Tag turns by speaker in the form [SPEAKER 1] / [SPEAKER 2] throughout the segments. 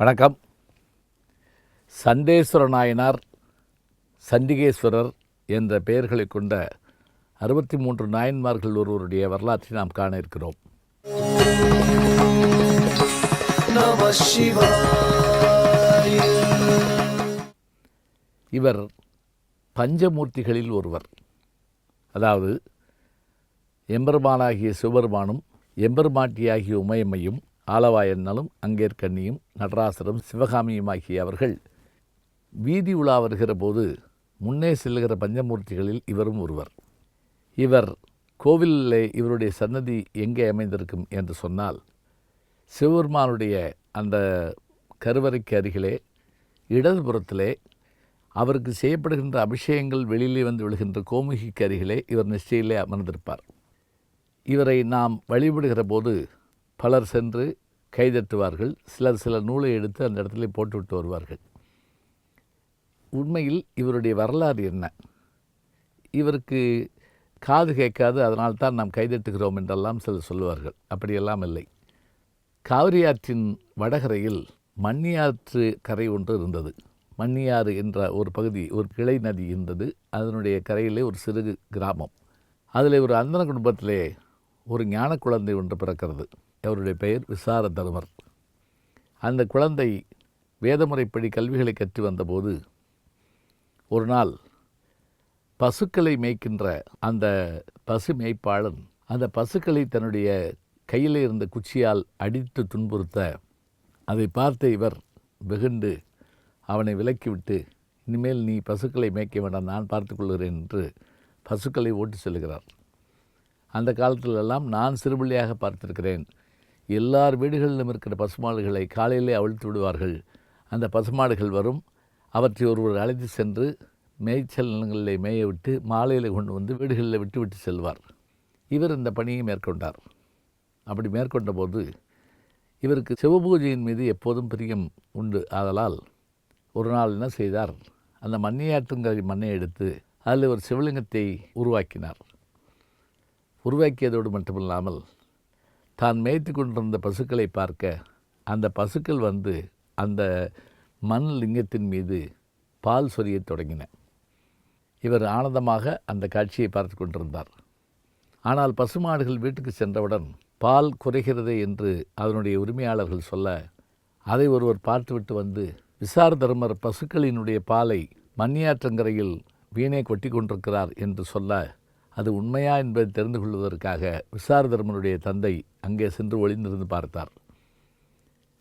[SPEAKER 1] வணக்கம். சண்டேஸ்வர நாயனார் சண்டிகேஸ்வரர் என்ற பெயர்களை கொண்ட அறுபத்தி மூன்று நாயன்மார்கள் ஒருவருடைய வரலாற்றை நாம் காண இருக்கிறோம். இவர் பஞ்சமூர்த்திகளில் ஒருவர். அதாவது எம்பெருமானாகிய சிவபெருமானும் எம்பெருமாட்டியாகிய உமையம்மையும் ஆலவாயன்னலும் அங்கேற்கண்ணியும் நடராசரும் சிவகாமியுமாகிய அவர்கள் வீதி உலா வருகிற போது முன்னே செல்லுகிற பஞ்சமூர்த்திகளில் இவரும் ஒருவர். இவர் கோவிலிலே இவருடைய சன்னதி எங்கே அமைந்திருக்கும் என்று சொன்னால் சிவபெருமானுடைய அந்த கருவறைக்கு அருகிலே இடதுபுறத்திலே அவருக்கு செய்யப்படுகின்ற அபிஷேகங்கள் வெளியிலே வந்து விழுகின்ற கோமுகிக்கு அருகிலே இவர் நிச்சயிலே அமர்ந்திருப்பார். இவரை நாம் வழிபடுகிற போது பலர் சென்று கைதட்டுவார்கள். சிலர் சில நூலை எடுத்து அந்த இடத்துல போட்டுவிட்டு வருவார்கள். உண்மையில் இவருடைய வரலாறு என்ன? இவருக்கு காது கேட்காது அதனால் தான் நாம் கைதட்டுகிறோம் என்றெல்லாம் சிலர் சொல்லுவார்கள். அப்படியெல்லாம் இல்லை. காவிரியாற்றின் வடகரையில் மண்ணியாற்று கரை ஒன்று இருந்தது. மண்ணியாறு என்ற ஒரு பகுதி ஒரு கிளை நதி இருந்தது. அதனுடைய கரையிலே ஒரு சிறு கிராமம். அதில் ஒரு அந்தன குடும்பத்திலே ஒரு ஞான குழந்தை ஒன்று பிறக்கிறது. அவருடைய பெயர் விசார தருமர். அந்த குழந்தை வேதமுறைப்படி கல்விகளை கற்று வந்தபோது ஒரு நாள் பசுக்களை மேய்க்கின்ற அந்த பசு மேய்ப்பாளன் அந்த பசுக்களை தன்னுடைய கையில் இருந்த குச்சியால் அடித்து துன்புறுத்த அதை பார்த்த இவர் வெகுண்டு அவனை விலக்கிவிட்டு இனிமேல் நீ பசுக்களை மேய்க்க வேண்டாம் நான் பார்த்துக்கொள்கிறேன் என்று பசுக்களை ஓட்டி செல்கிறார். அந்த காலத்திலெல்லாம் நான் சிறுபிள்ளையாக பார்த்திருக்கிறேன். எல்லார் வீடுகளிலும் இருக்கிற பசுமாடுகளை காலையிலே அவிழ்த்து விடுவார்கள். அந்த பசுமாடுகள் வரும். அவற்றை ஒருவர் அழைத்து சென்று மேய்ச்சல் நிலங்களிலே மேய விட்டு மாலையில் கொண்டு வந்து வீடுகளில் விட்டு விட்டு செல்வார். இவர் இந்த பணியை மேற்கொண்டார். அப்படி மேற்கொண்ட போது இவருக்கு சிவபூஜையின் மீது எப்போதும் பிரியம் உண்டு. ஆதலால் ஒரு நாள் என்ன செய்தார்? அந்த மண்ணியாற்றுங்கரை மண்ணை எடுத்து அதில் ஒரு சிவலிங்கத்தை உருவாக்கினார். உருவாக்கியதோடு மட்டுமில்லாமல் தான் மேய்த்து கொண்டிருந்த பசுக்களை பார்க்க அந்த பசுக்கள் வந்து அந்த மண் லிங்கத்தின் மீது பால் சொரியத் தொடங்கின. இவர் ஆனந்தமாக அந்த காட்சியை பார்த்து கொண்டிருந்தார். ஆனால் பசுமாடுகள் வீட்டுக்கு சென்றவுடன் பால் குறைகிறதே என்று அதனுடைய உரிமையாளர்கள் சொல்ல அதை ஒருவர் பார்த்துவிட்டு வந்து விசாரதர்மர் பசுக்களினுடைய பாலை மண்ணியாற்றங்கரையில் வீணே கொட்டி கொண்டிருக்கிறார் என்று சொல்ல அது உண்மையா என்பதை தெரிந்து கொள்வதற்காக விசாரதர்மனுடைய தந்தை அங்கே சென்று ஒளிந்திருந்து பார்த்தார்.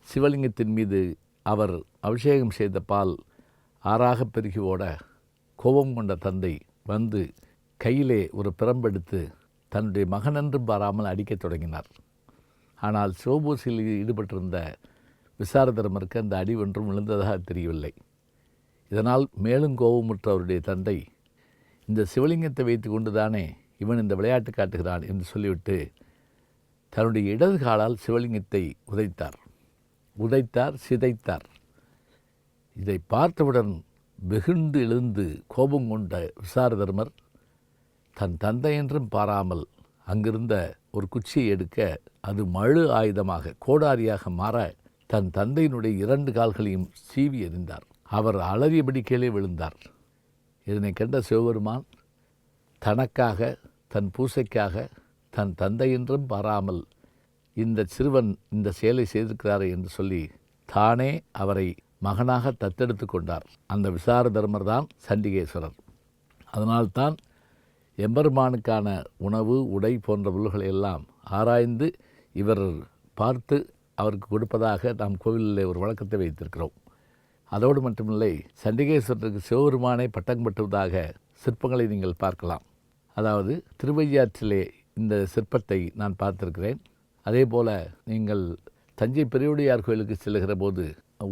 [SPEAKER 1] சிவலிங்கத்தின் மீது அவர் அபிஷேகம் செய்த பால் ஆறாக பெருகி ஓட கோபம் கொண்ட தந்தை வந்து கையிலே ஒரு பிரம்பெடுத்து தன்னுடைய மகனென்றும் பாராமல் அடிக்கத் தொடங்கினார். ஆனால் சிவபூசியில் ஈடுபட்டிருந்த விசாரதர்மருக்கு அந்த அடி ஒன்றும் விழுந்ததாக தெரியவில்லை. இதனால் மேலும் கோபமுற்ற அவருடைய தந்தை இந்த சிவலிங்கத்தை வைத்து கொண்டு தானே இவன் இந்த விளையாட்டு காட்டுகிறான் என்று சொல்லிவிட்டு தன்னுடைய இடது காலால் சிவலிங்கத்தை உதைத்தார். உதைத்தார் சிதைத்தார். இதை பார்த்தவுடன் வெகுண்டு எழுந்து கோபம் கொண்ட விசாரதர்மர் தன் தந்தை என்றும் பாராமல் அங்கிருந்த ஒரு குச்சியை எடுக்க அது மழு ஆயுதமாக கோடாரியாக மாற தன் தந்தையினுடைய இரண்டு கால்களையும் சீவி எறிந்தார். அவர் அலறியபடி கீழே விழுந்தார். இதனை கண்ட சிவபெருமான் தனக்காக தன் பூசைக்காக தன் தந்தை என்றும் பாராமல் இந்த சிறுவன் இந்த செயலை செய்திருக்கிறாரே என்று சொல்லி தானே அவரை மகனாக தத்தெடுத்து கொண்டார். அந்த விசார தர்மர் தான் சண்டிகேஸ்வரர். அதனால்தான் எம்பெருமானுக்கான உணவு உடை போன்ற பொருள்களை எல்லாம் ஆராய்ந்து இவர் பார்த்து அவருக்கு கொடுப்பதாக நாம் கோவிலில் ஒரு வழக்கத்தை வைத்திருக்கிறோம். அதோடு மட்டுமில்லை சண்டிகேஸ்வரருக்கு சிவபெருமானை பட்டம் பெற்றுவதாக சிற்பங்களை நீங்கள் பார்க்கலாம். அதாவது திருவையாற்றிலே இந்த சிற்பத்தை நான் பார்த்திருக்கிறேன். அதே போல் நீங்கள் தஞ்சை பெரியவுடையார் கோயிலுக்கு செல்லுகிற போது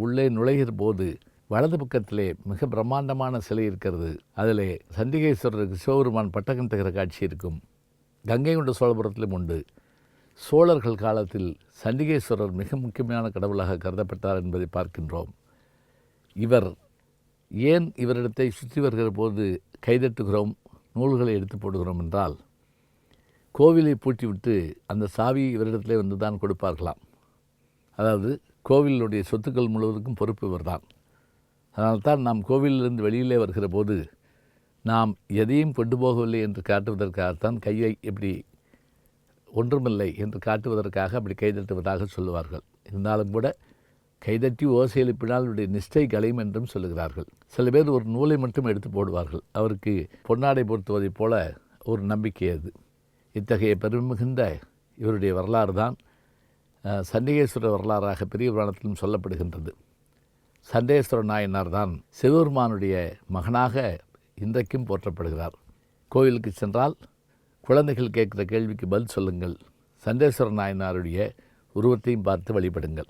[SPEAKER 1] உள்ளே நுழைகிற போது வலது பக்கத்திலே மிக பிரம்மாண்டமான சிலை இருக்கிறது. அதிலே சண்டிகேஸ்வரருக்கு சிவபெருமான் பட்டகம் தகிற காட்சி இருக்கும். கங்கை கொண்ட சோழபுரத்திலும் உண்டு. சோழர்கள் காலத்தில் சண்டிகேஸ்வரர் மிக முக்கியமான கடவுளாக கருதப்பட்டார் என்பதை பார்க்கின்றோம். இவர் ஏன் இவரிடத்தை சுற்றி வருகிற போது கைதட்டுகிறோம் நூல்களை எடுத்து போடுகிறோம் என்றால் கோவிலை பூட்டிவிட்டு அந்த சாவி இவரிடத்திலே வந்து தான் கொடுப்பார்களாம். அதாவது கோவிலுடைய சொத்துக்கள் முழுவதுக்கும் பொறுப்பு இவர்தான். அதனால்தான் நாம் கோவிலிருந்து வெளியிலே வருகிற போது நாம் எதையும் கொண்டு போகவில்லை என்று காட்டுவதற்காகத்தான் கையை எப்படி ஒன்றுமில்லை என்று காட்டுவதற்காக அப்படி கைதட்டுவதாக சொல்லுவார்கள். இருந்தாலும் கூட கைதட்டி ஓசை எழுப்பினால் அவருடைய நிஷ்டை கலையும் என்றும் சொல்லுகிறார்கள். சில பேர் ஒரு நூலை மட்டும் எடுத்து போடுவார்கள். அவருக்கு பொன்னாடை பொருத்துவதைப் போல ஒரு நம்பிக்கை அது. இத்தகைய பெருமிகுந்த இவருடைய வரலாறு தான் சண்டிகேஸ்வர சண்டிகேஸ்வரர் வரலாறாக பெரிய புராணத்திலும் சொல்லப்படுகின்றது. சண்டேஸ்வர நாயனார் தான் சிவபெருமானுடைய மகனாக இன்றைக்கும் போற்றப்படுகிறார். கோவிலுக்கு சென்றால் குழந்தைகள் கேட்குற கேள்விக்கு பதில் சொல்லுங்கள். சண்டேஸ்வர நாயனாருடைய உருவத்தையும் பார்த்து வழிபடுங்கள்.